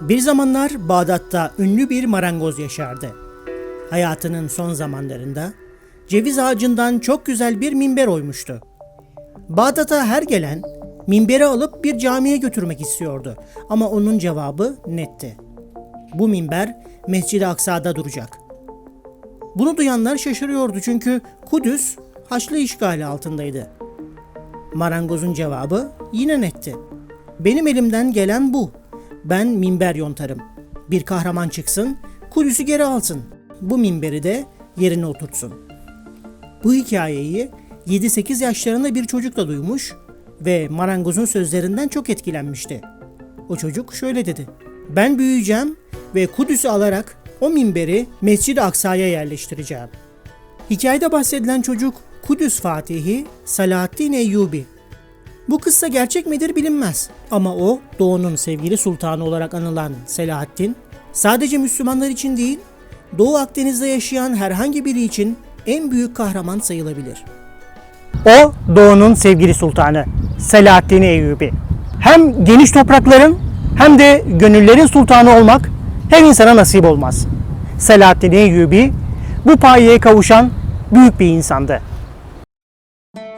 Bir zamanlar Bağdat'ta ünlü bir marangoz yaşardı. Hayatının son zamanlarında ceviz ağacından çok güzel bir minber oymuştu. Bağdat'a her gelen minberi alıp bir camiye götürmek istiyordu ama onun cevabı netti. Bu minber Mescid-i Aksa'da duracak. Bunu duyanlar şaşırıyordu çünkü Kudüs Haçlı işgali altındaydı. Marangozun cevabı yine netti. Benim elimden gelen bu. Ben minber yontarım. Bir kahraman çıksın, Kudüs'ü geri alsın. Bu minberi de yerine oturtsun. Bu hikayeyi 7-8 yaşlarında bir çocuk da duymuş ve marangozun sözlerinden çok etkilenmişti. O çocuk şöyle dedi. Ben büyüyeceğim ve Kudüs'ü alarak o minberi Mescid-i Aksa'ya yerleştireceğim. Hikayede bahsedilen çocuk Kudüs Fatihi Salahaddin Eyyubi. Bu kıssa gerçek midir bilinmez. Ama o Doğu'nun sevgili sultanı olarak anılan Selahaddin sadece Müslümanlar için değil, Doğu Akdeniz'de yaşayan herhangi biri için en büyük kahraman sayılabilir. O Doğu'nun sevgili sultanı Selahaddin Eyyubi. Hem geniş toprakların hem de gönüllerin sultanı olmak her insana nasip olmaz. Selahaddin Eyyubi bu payeye kavuşan büyük bir insandı.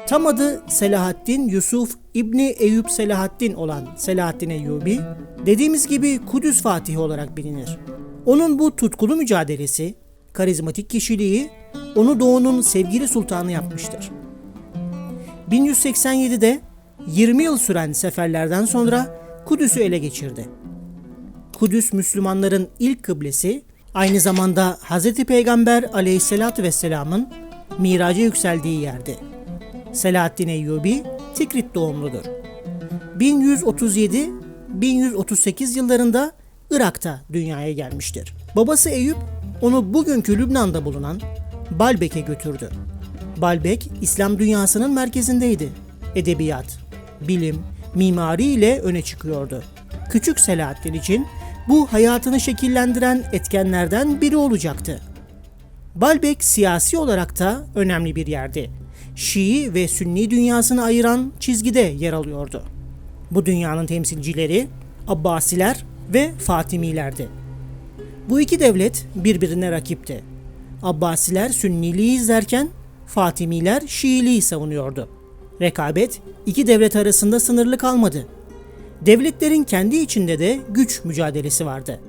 Tam adı Selahaddin Yusuf İbni Eyüp Selahaddin olan Selahaddin Eyyubi, dediğimiz gibi Kudüs Fatihi olarak bilinir. Onun bu tutkulu mücadelesi, karizmatik kişiliği onu Doğu'nun sevgili sultanı yapmıştır. 1187'de 20 yıl süren seferlerden sonra Kudüs'ü ele geçirdi. Kudüs Müslümanların ilk kıblesi, aynı zamanda Hz. Peygamber aleyhissalatü vesselamın miraca yükseldiği yerdi. Selahaddin Eyyubi Tikrit doğumludur. 1137-1138 yıllarında Irak'ta dünyaya gelmiştir. Babası Eyüp onu bugünkü Lübnan'da bulunan Balbek'e götürdü. Balbek İslam dünyasının merkezindeydi. Edebiyat, bilim, mimari ile öne çıkıyordu. Küçük Selahaddin için bu hayatını şekillendiren etkenlerden biri olacaktı. Balbek siyasi olarak da önemli bir yerdi. Şii ve Sünni dünyasını ayıran çizgide yer alıyordu. Bu dünyanın temsilcileri Abbasiler ve Fatimilerdi. Bu iki devlet birbirine rakipti. Abbasiler Sünniliği izlerken Fatimiler Şiiliği savunuyordu. Rekabet iki devlet arasında sınırlı kalmadı. Devletlerin kendi içinde de güç mücadelesi vardı.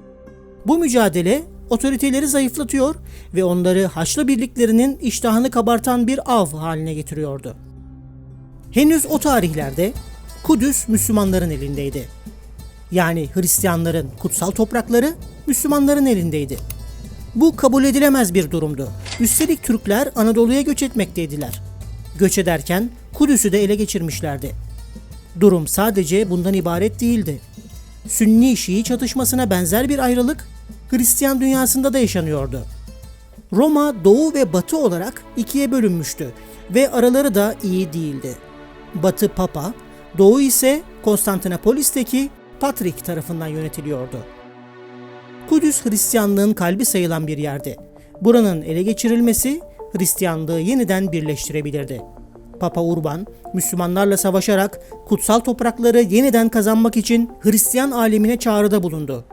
Bu mücadele otoriteleri zayıflatıyor ve onları Haçlı birliklerinin iştahını kabartan bir av haline getiriyordu. Henüz o tarihlerde Kudüs Müslümanların elindeydi. Yani Hristiyanların kutsal toprakları Müslümanların elindeydi. Bu kabul edilemez bir durumdu. Üstelik Türkler Anadolu'ya göç etmekteydiler. Göç ederken Kudüs'ü de ele geçirmişlerdi. Durum sadece bundan ibaret değildi. Sünni-Şii çatışmasına benzer bir ayrılık Hristiyan dünyasında da yaşanıyordu. Roma doğu ve batı olarak ikiye bölünmüştü ve araları da iyi değildi. Batı Papa, doğu ise Konstantinopolis'teki Patrik tarafından yönetiliyordu. Kudüs Hristiyanlığın kalbi sayılan bir yerdi. Buranın ele geçirilmesi Hristiyanlığı yeniden birleştirebilirdi. Papa Urban, Müslümanlarla savaşarak kutsal toprakları yeniden kazanmak için Hristiyan alemine çağrıda bulundu.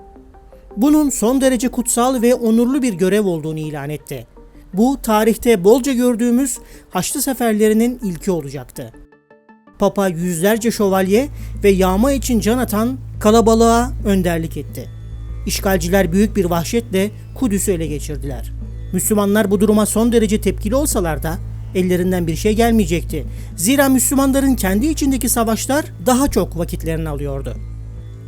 Bunun son derece kutsal ve onurlu bir görev olduğunu ilan etti. Bu tarihte bolca gördüğümüz Haçlı seferlerinin ilki olacaktı. Papa yüzlerce şövalye ve yağma için can atan kalabalığa önderlik etti. İşgalciler büyük bir vahşetle Kudüs'ü ele geçirdiler. Müslümanlar bu duruma son derece tepkili olsalar da ellerinden bir şey gelmeyecekti. Zira Müslümanların kendi içindeki savaşlar daha çok vakitlerini alıyordu.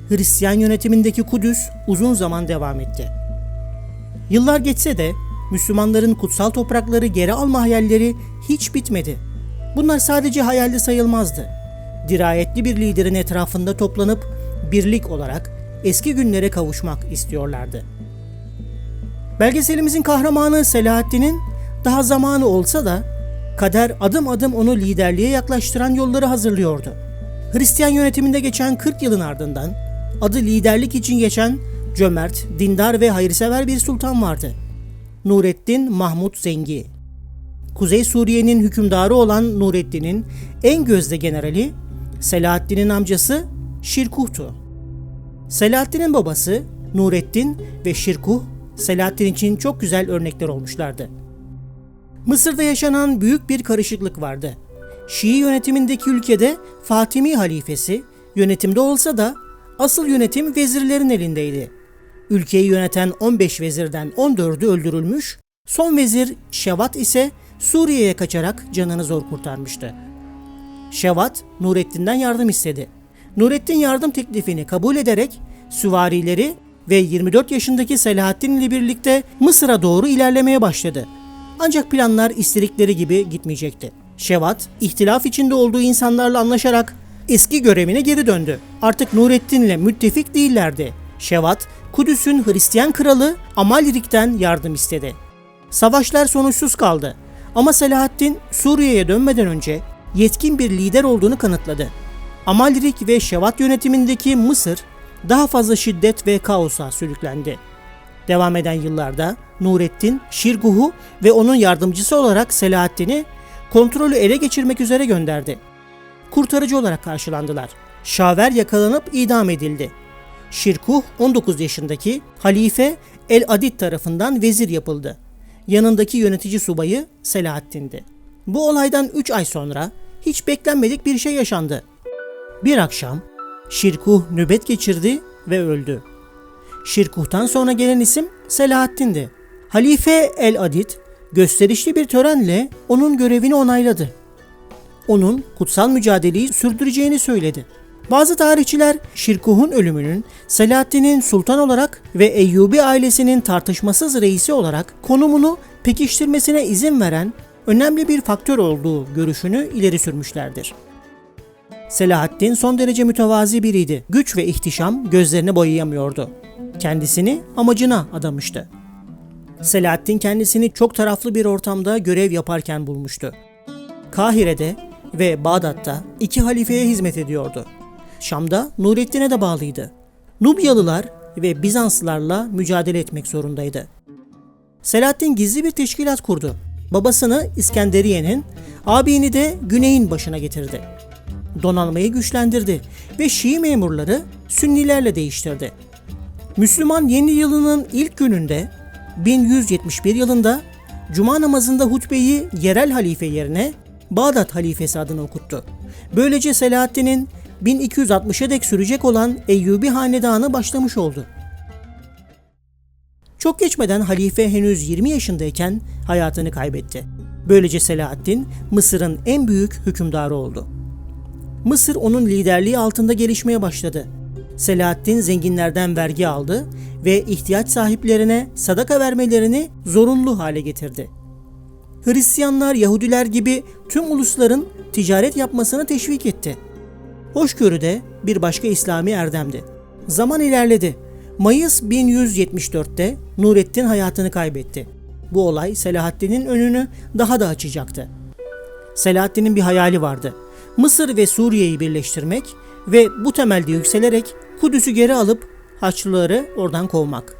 Hristiyan yönetimindeki Kudüs uzun zaman devam etti. Yıllar geçse de Müslümanların kutsal toprakları geri alma hayalleri hiç bitmedi. Bunlar sadece hayalde sayılmazdı. Dirayetli bir liderin etrafında toplanıp birlik olarak eski günlere kavuşmak istiyorlardı. Belgeselimizin kahramanı Selahaddin'in daha zamanı olsa da kader adım adım onu liderliğe yaklaştıran yolları hazırlıyordu. Hristiyan yönetiminde geçen 40 yılın ardından adı liderlik için geçen cömert, dindar ve hayırsever bir sultan vardı. Nurettin Mahmut Zengi. Kuzey Suriye'nin hükümdarı olan Nurettin'in en gözde generali Selahaddin'in amcası Şirkuh'tu. Selahaddin'in babası Nurettin ve Şirkuh, Selahaddin için çok güzel örnekler olmuşlardı. Mısır'da yaşanan büyük bir karışıklık vardı. Şii yönetimindeki ülkede Fatimi halifesi yönetimde olsa da asıl yönetim vezirlerin elindeydi. Ülkeyi yöneten 15 vezirden 14'ü öldürülmüş, son vezir Şevat ise Suriye'ye kaçarak canını zor kurtarmıştı. Şevat, Nurettin'den yardım istedi. Nurettin yardım teklifini kabul ederek süvarileri ve 24 yaşındaki Selahaddin ile birlikte Mısır'a doğru ilerlemeye başladı. Ancak planlar istedikleri gibi gitmeyecekti. Şevat, ihtilaf içinde olduğu insanlarla anlaşarak eski görevine geri döndü. Artık Nurettin ile müttefik değillerdi. Şevat, Kudüs'ün Hristiyan kralı Amalrik'ten yardım istedi. Savaşlar sonuçsuz kaldı. Ama Selahaddin Suriye'ye dönmeden önce yetkin bir lider olduğunu kanıtladı. Amalrik ve Şevat yönetimindeki Mısır daha fazla şiddet ve kaosa sürüklendi. Devam eden yıllarda Nurettin, Şirguh'u ve onun yardımcısı olarak Selahaddin'i kontrolü ele geçirmek üzere gönderdi. Kurtarıcı olarak karşılandılar. Şaver yakalanıp idam edildi. Şirkuh 19 yaşındaki Halife El Adid tarafından vezir yapıldı. Yanındaki yönetici subayı Selahaddin'di. Bu olaydan 3 ay sonra hiç beklenmedik bir şey yaşandı. Bir akşam Şirkuh nöbet geçirdi ve öldü. Şirkuh'tan sonra gelen isim Selahaddin'di. Halife El Adid gösterişli bir törenle onun görevini onayladı. Onun kutsal mücadeleyi sürdüreceğini söyledi. Bazı tarihçiler Şirkuh'un ölümünün Selahaddin'in sultan olarak ve Eyyubi ailesinin tartışmasız reisi olarak konumunu pekiştirmesine izin veren önemli bir faktör olduğu görüşünü ileri sürmüşlerdir. Selahaddin son derece mütevazi biriydi. Güç ve ihtişam gözlerini boyayamıyordu. Kendisini amacına adamıştı. Selahaddin kendisini çok taraflı bir ortamda görev yaparken bulmuştu. Kahire'de ve Bağdat'ta iki halifeye hizmet ediyordu. Şam'da Nurettin'e de bağlıydı. Nubyalılar ve Bizanslılarla mücadele etmek zorundaydı. Selahaddin gizli bir teşkilat kurdu. Babasını İskenderiye'nin, abini de Güney'in başına getirdi. Donanmayı güçlendirdi ve Şii memurları Sünnilerle değiştirdi. Müslüman yeni yılının ilk gününde 1171 yılında Cuma namazında hutbeyi yerel halife yerine Bağdat halifesi adını okuttu. Böylece Selahaddin'in 1260'a dek sürecek olan Eyyubi hanedanı başlamış oldu. Çok geçmeden halife henüz 20 yaşındayken hayatını kaybetti. Böylece Selahaddin Mısır'ın en büyük hükümdarı oldu. Mısır onun liderliği altında gelişmeye başladı. Selahaddin zenginlerden vergi aldı ve ihtiyaç sahiplerine sadaka vermelerini zorunlu hale getirdi. Hristiyanlar, Yahudiler gibi tüm ulusların ticaret yapmasını teşvik etti. Hoşgörü de bir başka İslami erdemdi. Zaman ilerledi. Mayıs 1174'te Nurettin hayatını kaybetti. Bu olay Selahaddin'in önünü daha da açacaktı. Selahaddin'in bir hayali vardı. Mısır ve Suriye'yi birleştirmek ve bu temelde yükselerek Kudüs'ü geri alıp Haçlıları oradan kovmak.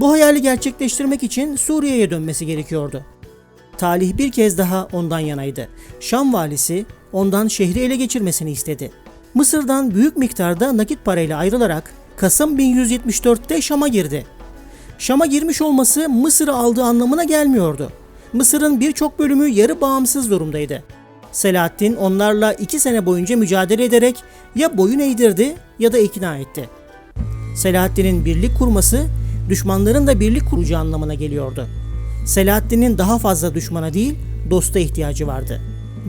Bu hayali gerçekleştirmek için Suriye'ye dönmesi gerekiyordu. Talih bir kez daha ondan yanaydı. Şam valisi ondan şehri ele geçirmesini istedi. Mısır'dan büyük miktarda nakit parayla ayrılarak Kasım 1174'te Şam'a girdi. Şam'a girmiş olması Mısır'ı aldığı anlamına gelmiyordu. Mısır'ın birçok bölümü yarı bağımsız durumdaydı. Selahaddin onlarla iki sene boyunca mücadele ederek ya boyun eğdirdi ya da ikna etti. Selahaddin'in birlik kurması düşmanların da birlik kuracağı anlamına geliyordu. Selahaddin'in daha fazla düşmana değil dosta ihtiyacı vardı.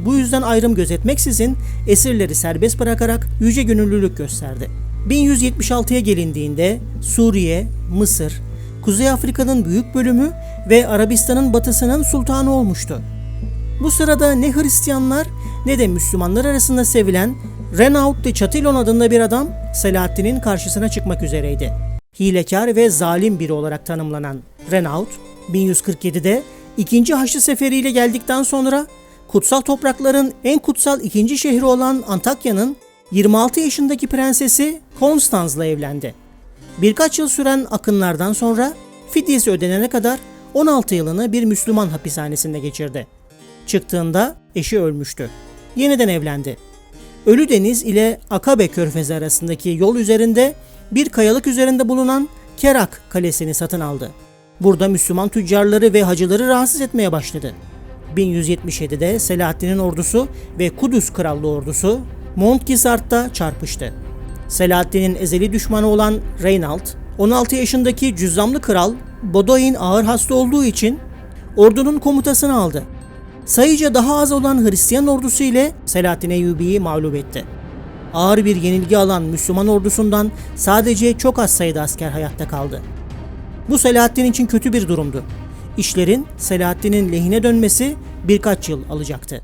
Bu yüzden ayrım gözetmeksizin esirleri serbest bırakarak yüce gönüllülük gösterdi. 1176'ya gelindiğinde Suriye, Mısır, Kuzey Afrika'nın büyük bölümü ve Arabistan'ın batısının sultanı olmuştu. Bu sırada ne Hristiyanlar ne de Müslümanlar arasında sevilen Renaud de Chatillon adında bir adam Selahaddin'in karşısına çıkmak üzereydi. Hilekar ve zalim biri olarak tanımlanan Renaud, 1147'de ikinci Haçlı Seferiyle geldikten sonra kutsal toprakların en kutsal ikinci şehri olan Antakya'nın 26 yaşındaki prensesi Konstanz'la evlendi. Birkaç yıl süren akınlardan sonra fidyesi ödenene kadar 16 yılını bir Müslüman hapishanesinde geçirdi. Çıktığında eşi ölmüştü. Yeniden evlendi. Ölü Deniz ile Akabe Körfezi arasındaki yol üzerinde bir kayalık üzerinde bulunan Kerak Kalesi'ni satın aldı. Burada Müslüman tüccarları ve hacıları rahatsız etmeye başladı. 1177'de Selahaddin'in ordusu ve Kudüs Krallığı ordusu Montgisart'ta çarpıştı. Selahaddin'in ezeli düşmanı olan Reynald, 16 yaşındaki cüzzamlı kral Bodoin ağır hasta olduğu için ordunun komutasını aldı. Sayıca daha az olan Hristiyan ordusu ile Selahaddin Eyyubi'yi mağlup etti. Ağır bir yenilgi alan Müslüman ordusundan sadece çok az sayıda asker hayatta kaldı. Bu Selahaddin için kötü bir durumdu. İşlerin Selahaddin'in lehine dönmesi birkaç yıl alacaktı.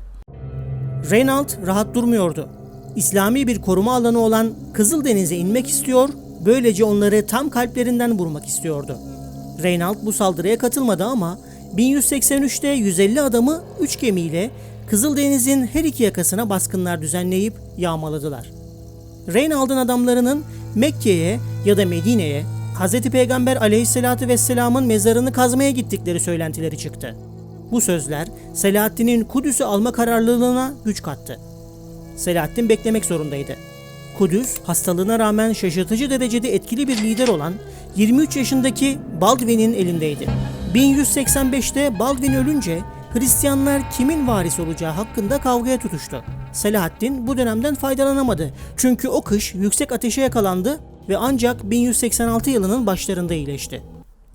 Reynald rahat durmuyordu. İslami bir koruma alanı olan Kızıldeniz'e inmek istiyor, böylece onları tam kalplerinden vurmak istiyordu. Reynald bu saldırıya katılmadı ama 1183'te 150 adamı 3 gemiyle Kızıldeniz'in her iki yakasına baskınlar düzenleyip yağmaladılar. Reynald'ın adamlarının Mekke'ye ya da Medine'ye Hz. Peygamber aleyhissalatü vesselamın mezarını kazmaya gittikleri söylentileri çıktı. Bu sözler Selahaddin'in Kudüs'ü alma kararlılığına güç kattı. Selahaddin beklemek zorundaydı. Kudüs, hastalığına rağmen şaşırtıcı derecede etkili bir lider olan 23 yaşındaki Baldwin'in elindeydi. 1185'te Baldwin ölünce Hristiyanlar kimin varis olacağı hakkında kavgaya tutuştu. Selahaddin bu dönemden faydalanamadı. Çünkü o kış yüksek ateşe yakalandı ve ancak 1186 yılının başlarında iyileşti.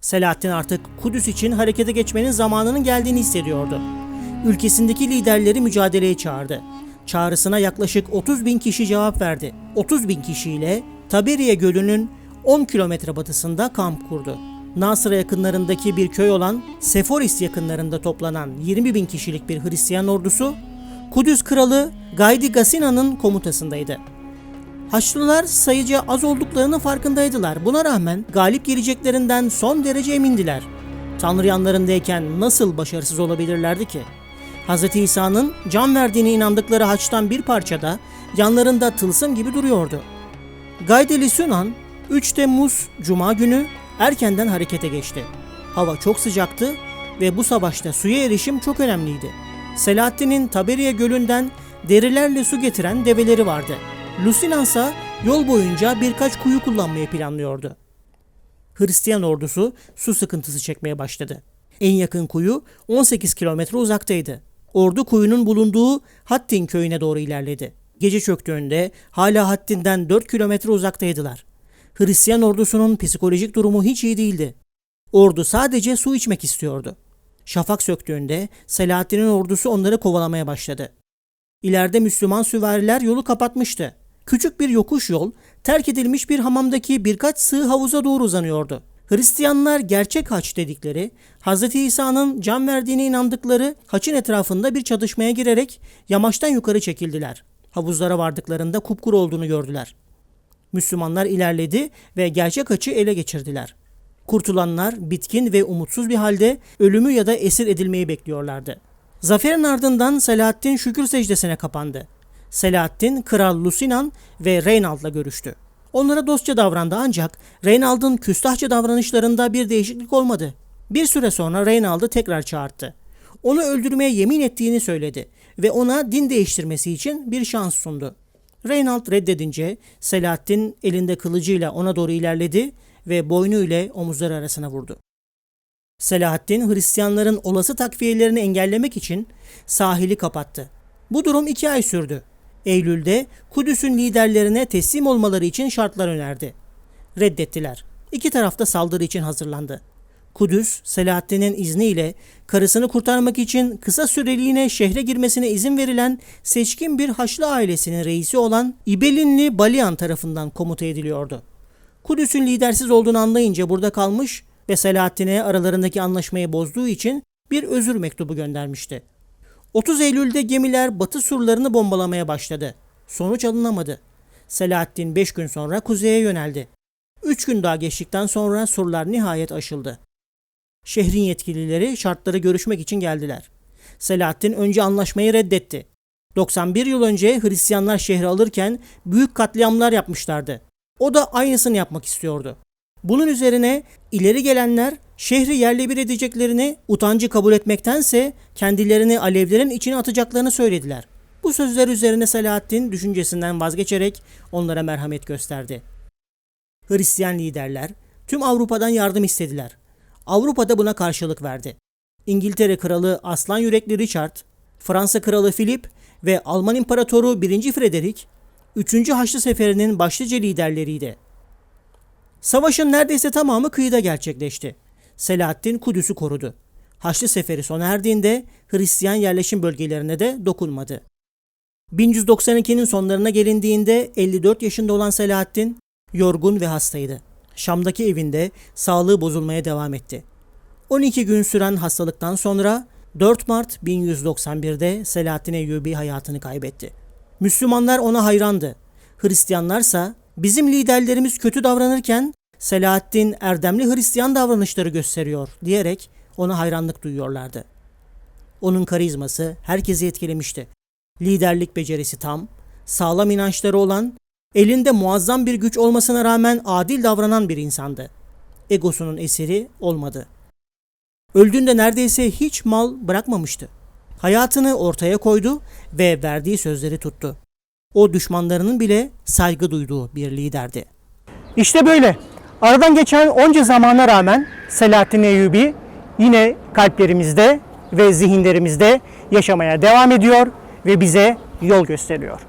Selahaddin artık Kudüs için harekete geçmenin zamanının geldiğini hissediyordu. Ülkesindeki liderleri mücadeleye çağırdı. Çağrısına yaklaşık 30 bin kişi cevap verdi. 30 bin kişiyle Taberiye Gölü'nün 10 kilometre batısında kamp kurdu. Nasır'a yakınlarındaki bir köy olan Seforis yakınlarında toplanan 20 bin kişilik bir Hristiyan ordusu, Kudüs kralı Gaydi Gasina'nın komutasındaydı. Haçlılar sayıca az olduklarının farkındaydılar. Buna rağmen galip geleceklerinden son derece emindiler. Tanrı yanlarındayken nasıl başarısız olabilirlerdi ki? Hz. İsa'nın can verdiğine inandıkları haçtan bir parçada yanlarında tılsım gibi duruyordu. Gaydeli Sunan 3 Temmuz Cuma günü erkenden harekete geçti. Hava çok sıcaktı ve bu savaşta suya erişim çok önemliydi. Selahaddin'in Taberiye Gölü'nden derilerle su getiren develeri vardı. Lusinan ise yol boyunca birkaç kuyu kullanmayı planlıyordu. Hristiyan ordusu su sıkıntısı çekmeye başladı. En yakın kuyu 18 kilometre uzaktaydı. Ordu kuyunun bulunduğu Hattin köyüne doğru ilerledi. Gece çöktüğünde hala Hattin'den 4 kilometre uzaktaydılar. Hristiyan ordusunun psikolojik durumu hiç iyi değildi. Ordu sadece su içmek istiyordu. Şafak söktüğünde Selahaddin'in ordusu onları kovalamaya başladı. İleride Müslüman süvariler yolu kapatmıştı. Küçük bir yokuş yol, terk edilmiş bir hamamdaki birkaç sığ havuza doğru uzanıyordu. Hristiyanlar gerçek haç dedikleri, Hz. İsa'nın can verdiğine inandıkları haçın etrafında bir çatışmaya girerek yamaçtan yukarı çekildiler. Havuzlara vardıklarında kupkuru olduğunu gördüler. Müslümanlar ilerledi ve gerçek haçı ele geçirdiler. Kurtulanlar bitkin ve umutsuz bir halde ölümü ya da esir edilmeyi bekliyorlardı. Zaferin ardından Selahaddin şükür secdesine kapandı. Selahaddin, Kral Lusinan ve Reynald'la görüştü. Onlara dostça davrandı ancak Reynald'ın küstahça davranışlarında bir değişiklik olmadı. Bir süre sonra Reynald'ı tekrar çağırdı. Onu öldürmeye yemin ettiğini söyledi ve ona din değiştirmesi için bir şans sundu. Reynald reddedince Selahaddin elinde kılıcıyla ona doğru ilerledi ve boynu ile omuzları arasına vurdu. Selahaddin Hristiyanların olası takviyelerini engellemek için sahili kapattı. Bu durum iki ay sürdü. Eylül'de Kudüs'ün liderlerine teslim olmaları için şartlar önerdi. Reddettiler. İki tarafta saldırı için hazırlandı. Kudüs, Selahaddin'in izniyle karısını kurtarmak için kısa süreliğine şehre girmesine izin verilen seçkin bir Haçlı ailesinin reisi olan İbelinli Balian tarafından komuta ediliyordu. Kudüs'ün lidersiz olduğunu anlayınca burada kalmış ve Selahaddin'e aralarındaki anlaşmayı bozduğu için bir özür mektubu göndermişti. 30 Eylül'de gemiler batı surlarını bombalamaya başladı. Sonuç alınamadı. Selahaddin 5 gün sonra kuzeye yöneldi. 3 gün daha geçtikten sonra surlar nihayet aşıldı. Şehrin yetkilileri şartları görüşmek için geldiler. Selahaddin önce anlaşmayı reddetti. 91 yıl önce Hristiyanlar şehri alırken büyük katliamlar yapmışlardı. O da aynısını yapmak istiyordu. Bunun üzerine ileri gelenler şehri yerle bir edeceklerini utancı kabul etmektense kendilerini alevlerin içine atacaklarını söylediler. Bu sözler üzerine Selahaddin düşüncesinden vazgeçerek onlara merhamet gösterdi. Hristiyan liderler tüm Avrupa'dan yardım istediler. Avrupa'da buna karşılık verdi. İngiltere Kralı Aslan Yürekli Richard, Fransa Kralı Philip ve Alman İmparatoru 1. Frederick, 3. Haçlı Seferi'nin başlıca liderleriydi. Savaşın neredeyse tamamı kıyıda gerçekleşti. Selahaddin Kudüs'ü korudu. Haçlı Seferi sona erdiğinde Hristiyan yerleşim bölgelerine de dokunmadı. 1192'nin sonlarına gelindiğinde 54 yaşında olan Selahaddin yorgun ve hastaydı. Şam'daki evinde sağlığı bozulmaya devam etti. 12 gün süren hastalıktan sonra 4 Mart 1191'de Selahaddin Eyyubi hayatını kaybetti. Müslümanlar ona hayrandı. Hristiyanlarsa bizim liderlerimiz kötü davranırken Selahaddin erdemli Hristiyan davranışları gösteriyor diyerek ona hayranlık duyuyorlardı. Onun karizması herkesi etkilemişti. Liderlik becerisi tam, sağlam inançları olan, elinde muazzam bir güç olmasına rağmen adil davranan bir insandı. Egosunun eseri olmadı. Öldüğünde neredeyse hiç mal bırakmamıştı. Hayatını ortaya koydu ve verdiği sözleri tuttu. O düşmanlarının bile saygı duyduğu bir liderdi. İşte böyle. Aradan geçen onca zamana rağmen Selahattin Eyyubi yine kalplerimizde ve zihinlerimizde yaşamaya devam ediyor ve bize yol gösteriyor.